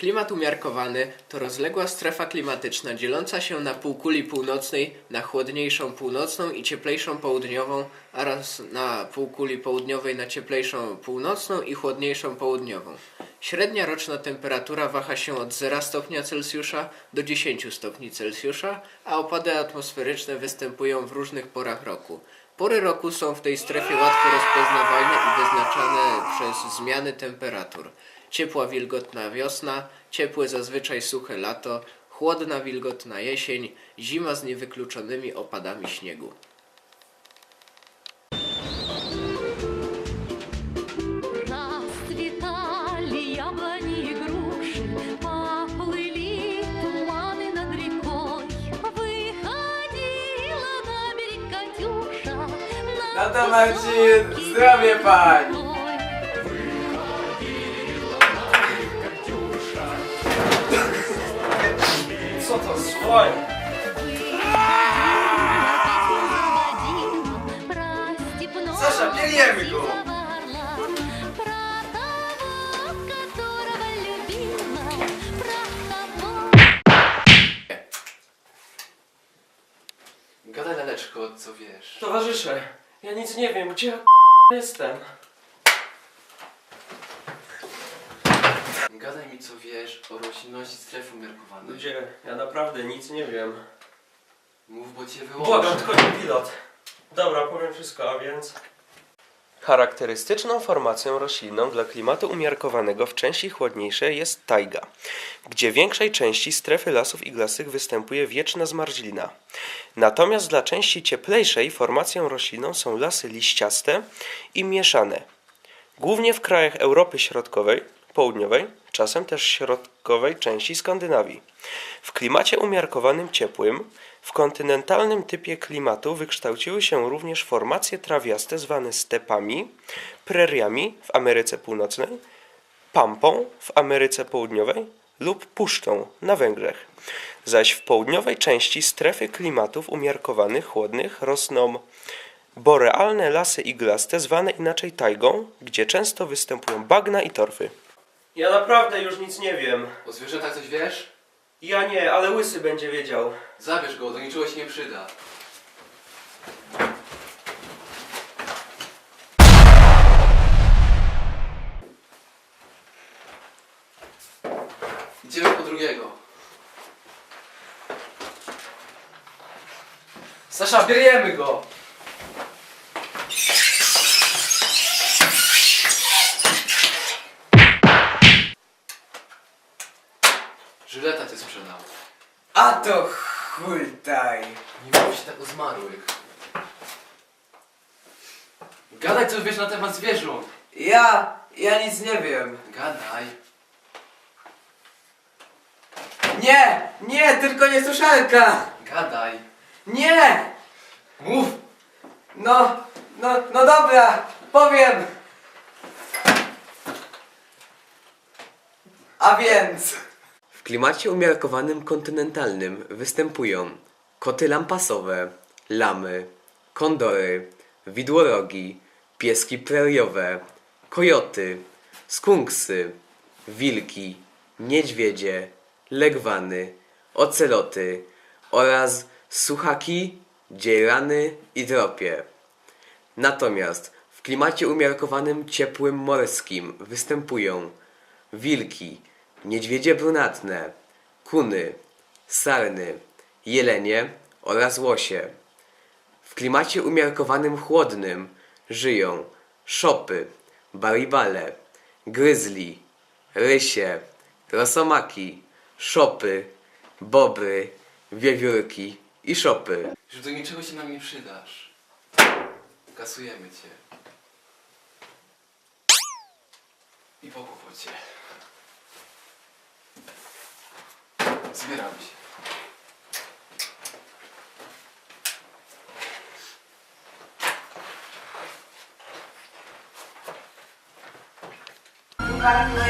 Klimat umiarkowany to rozległa strefa klimatyczna dzieląca się na półkuli północnej na chłodniejszą północną i cieplejszą południową oraz na półkuli południowej na cieplejszą północną i chłodniejszą południową. Średnia roczna temperatura waha się od 0 stopnia Celsjusza do 10 stopni Celsjusza, a opady atmosferyczne występują w różnych porach roku. Pory roku są w tej strefie łatwo rozpoznawalne i wyznaczane przez zmiany temperatur ciepła, wilgotna wiosna, ciepłe, zazwyczaj suche lato, chłodna, wilgotna jesień, zima z niewykluczonymi opadami śniegu. Tata no Marcin, zdrowie pani! Co to słoń? Саша, бери его! Про того, которого любила, про того, Gadaj laleczko, co wiesz. Towarzysze, ja nic nie wiem, gdzie ja jestem? Co wiesz o roślinności strefy umiarkowanej. Gdzie? Ja naprawdę nic nie wiem. Mów, bo cię Błagam, wyłożę. tylko nie pilot. Dobra, powiem wszystko, a więc... Charakterystyczną formacją roślinną dla klimatu umiarkowanego w części chłodniejszej jest tajga, gdzie w większej części strefy lasów iglastych występuje wieczna zmarzlina. Natomiast dla części cieplejszej formacją roślinną są lasy liściaste i mieszane, głównie w krajach Europy Środkowej, Południowej, czasem też środkowej części Skandynawii. W klimacie umiarkowanym ciepłym, w kontynentalnym typie klimatu wykształciły się również formacje trawiaste zwane stepami, preriami w Ameryce Północnej, pampą w Ameryce Południowej lub puszczą na Węgrzech. Zaś w południowej części strefy klimatów umiarkowanych chłodnych rosną borealne lasy iglaste zwane inaczej tajgą, gdzie często występują bagna i torfy. Ja naprawdę już nic nie wiem. O zwierzętach coś wiesz? Ja nie, ale łysy będzie wiedział. Zabierz go, do niczego się nie przyda. Idziemy po drugiego. Sasza, bierzemy go! Żyleta cię sprzedał. A to chuj daj. Nie mów się tak o zmarłych. Gadaj co wiesz na temat zwierząt. Ja, ja nic nie wiem. Gadaj. Nie, nie, tylko nie suszarka. Gadaj. Nie, Mów! no, no, no dobra, powiem. A więc... Klimacie umiarkowanym kontynentalnym występują koty lampasowe, lamy, kondory, widłorogi, pieski preriowe, kojoty, skunksy, wilki, niedźwiedzie, legwany, oceloty oraz suchaki, dzierany i tropie. Natomiast w klimacie umiarkowanym ciepłym morskim występują wilki, niedźwiedzie brunatne, kuny, sarny, jelenie oraz łosie. W klimacie umiarkowanym chłodnym żyją szopy, baribale, gryzli, rysie, rosomaki, szopy, bobry, wiewiórki i szopy. Że do niczego się nam nie przydasz. Kasujemy cię. I po kłopocie. Zbieramy się. Para de